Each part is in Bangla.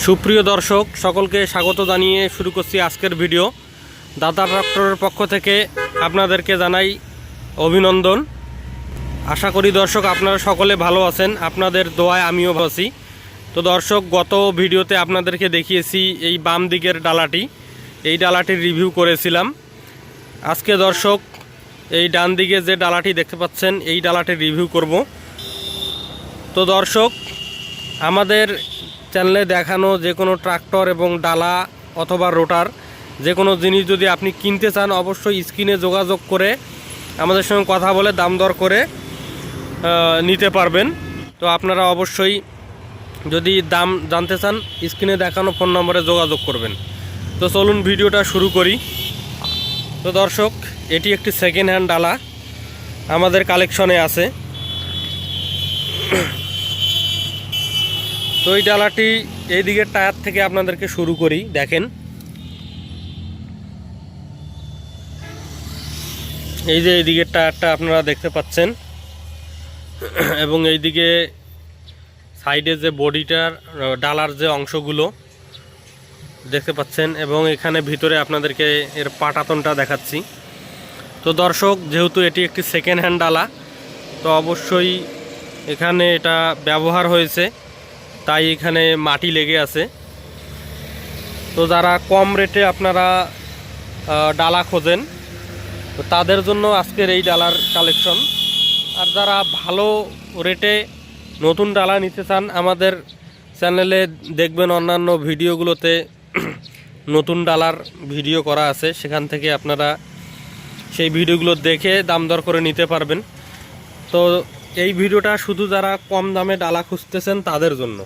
সুপ্রিয় দর্শক, সকলকে স্বাগত জানিয়ে শুরু করছি আজকের ভিডিও। দাদা ট্রাক্টরের পক্ষ থেকে আপনাদেরকে জানাই অভিনন্দন। আশা করি দর্শক আপনারা সকলে ভালো আছেন, আপনাদের দোয়ায় আমিও আছি। তো দর্শক, গত ভিডিওতে আপনাদেরকে দেখিয়েছি এই বাম দিকের ডালাটি। এই ডালাটির রিভিউ করেছিলাম। আজকে দর্শক, এই ডান দিকে যে ডালাটি দেখতে পাচ্ছেন, এই ডালাটির রিভিউ করব। তো দর্শক, আমাদের চ্যানেলে দেখানো যে কোনো ট্রাক্টর এবং ডালা অথবা রোটার যে কোনো জিনিস যদি আপনি কিনতে চান, অবশ্যই স্ক্রিনে যোগাযোগ করে আমাদের সঙ্গে কথা বলে দাম দর করে নিতে পারবেন। তো আপনারা অবশ্যই যদি দাম জানতে চান স্ক্রিনে দেখানো ফোন নম্বরে যোগাযোগ করবেন। তো চলুন ভিডিওটা শুরু করি। তো দর্শক, এটি একটি সেকেন্ড হ্যান্ড ডালা, আমাদের কালেকশনে আছে। তো এই ডালাটি এই দিকের টায়ার থেকে আপনাদেরকে শুরু করি, দেখেন। এই যে এই দিকের টায়ারটা আপনারা দেখতে পাচ্ছেন, এবং এই দিকে সাইডে যে বডিটার, ডালার যে অংশগুলো দেখতে পাচ্ছেন, এবং এখানে ভিতরে আপনাদেরকে এর পাটাতনটা দেখাচ্ছি। তো দর্শক, যেহেতু এটি একটি সেকেন্ড হ্যান্ড ডালা, তো অবশ্যই এখানে এটা ব্যবহার হয়েছে। তাই এখানে মাটি লেগে আছে। তো যারা কম রেটে আপনারা ডালা খোঁজেন তাদের জন্য আজকের এই ডালার কালেকশন আর যারা ভালো রেটে নতুন ডালা নিতে চান, আমাদের চ্যানেলে দেখবেন অন্যান্য ভিডিওগুলোতে নতুন ডালার ভিডিও করা আছে। সেখান থেকে আপনারা সেই ভিডিওগুলো দেখে দাম দর করে নিতে পারবেন। তো এই ভিডিওটা শুধু যারা কম দামে ডালা খুঁজতেছেন তাদের জন্য।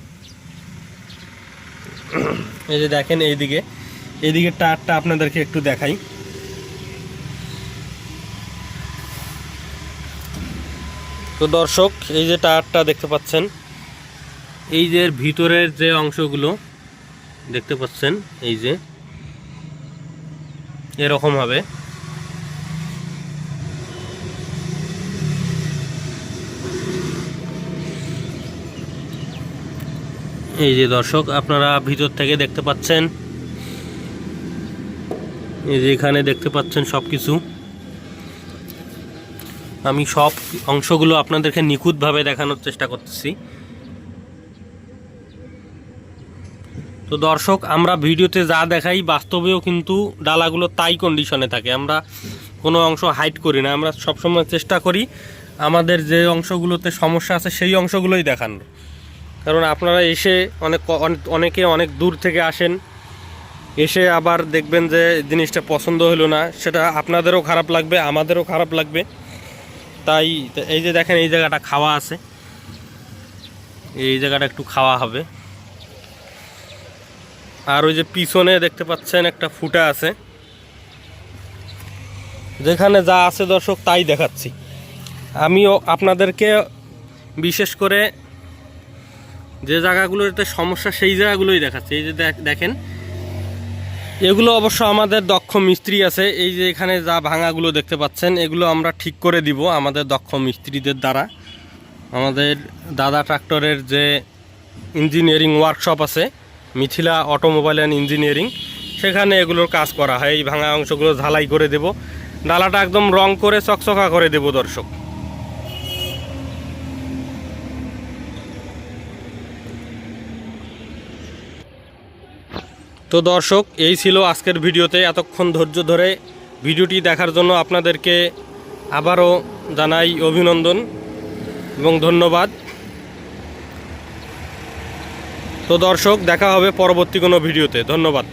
এই যে দেখেন এইদিকে। এইদিকে টায়ারটা আপনাদেরকে একটু দেখাই। তো দর্শক, এই যে টায়ারটা দেখতে পাচ্ছেন, এই যে ভিতরের যে অংশগুলো দেখতে পাচ্ছেন, এই যে এরকম হবে। এই যে দর্শক, আপনারা ভিতর থেকে দেখতে পাচ্ছেন। এই যে এখানে দেখতে পাচ্ছেন সব কিছু আমি সব অংশগুলো আপনাদেরকে নিখুঁতভাবে দেখানোর চেষ্টা করতেছি। তো দর্শক, আমরা ভিডিওতে যা দেখাই বাস্তবেও কিন্তু ডালাগুলো তাই কন্ডিশনে থাকে। আমরা কোনো অংশ হাইট করি না, আমরা সবসময় চেষ্টা করি আমাদের যে অংশগুলোতে সমস্যা আছে সেই অংশগুলোই দেখানোর। কারণ আপনারা এসে অনেক অনেক- অনেকে দূর থেকে আসেন, এসে আবার দেখবেন যে জিনিসটা পছন্দ হলো না। সেটা আপনাদেরও খারাপ লাগবে, আমাদেরও খারাপ লাগবে। তাই এই যে দেখেন, এই জায়গাটা খাওয়া আছে। এই জায়গাটা একটু খাওয়া হবে। আর ওই যে পিছনে দেখতে পাচ্ছেন একটা ফুটা আছে। যেখানে যা আছে দর্শক, তাই দেখাচ্ছি। আমিও আপনাদেরকে বিশেষ করে যে জায়গাগুলোতে সমস্যা, সেই জায়গাগুলোই দেখাচ্ছে। এই যে দেখ- দেখেন, এগুলো অবশ্য আমাদের দক্ষ মিস্ত্রি আছে। এই যে এখানে যা ভাঙাগুলো দেখতে পাচ্ছেন, এগুলো আমরা ঠিক করে দিব আমাদের দক্ষ মিস্ত্রিদের দ্বারা। আমাদের দাদা ট্রাক্টরের যে ইঞ্জিনিয়ারিং ওয়ার্কশপ আছে, মিথিলা অটোমোবাইল অ্যান্ড ইঞ্জিনিয়ারিং, সেখানে এগুলোর কাজ করা হয়। এই ভাঙা অংশগুলো ঝালাই করে দেব। ডালাটা একদম রং করে চকচকা করে দেব দর্শক। তো দর্শক, এই ছিল আজকের ভিডিওতে। এতক্ষণ ধৈর্য ধরে ভিডিওটি দেখার জন্য আপনাদেরকে আবারও জানাই অভিনন্দন এবং ধন্যবাদ। তো দর্শক, দেখা হবে পরবর্তী কোনো ভিডিওতে। ধন্যবাদ।